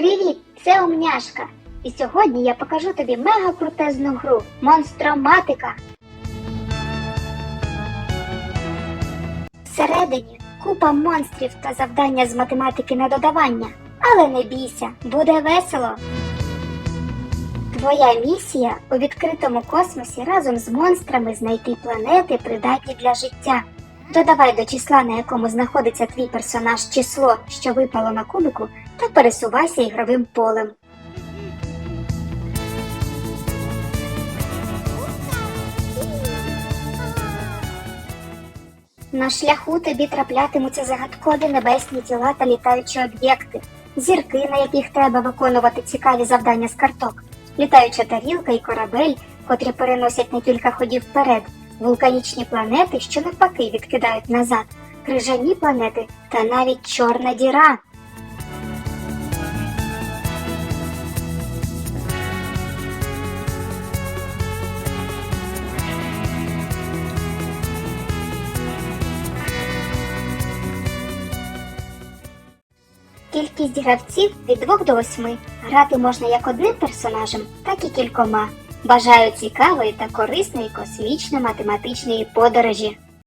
Привіт, це Умняшка. І сьогодні я покажу тобі мега крутезну гру Монстроматика. Всередині купа монстрів та завдання з математики на додавання. Але не бійся, буде весело. Твоя місія у відкритому космосі разом з монстрами знайти планети, придатні для життя. Додавай до числа, на якому знаходиться твій персонаж число, що випало на кубику, та пересувайся ігровим полем. На шляху тобі траплятимуться загадкові небесні тіла та літаючі об'єкти, зірки, на яких треба виконувати цікаві завдання з карток, літаюча тарілка і корабель, котрі переносять на кілька ходів вперед, вулканічні планети, що навпаки відкидають назад, крижані планети та навіть чорна діра. Кількість гравців від 2 до 8. Грати можна як одним персонажем, так і кількома. Бажаю цікавої та корисної космічно-математичної подорожі.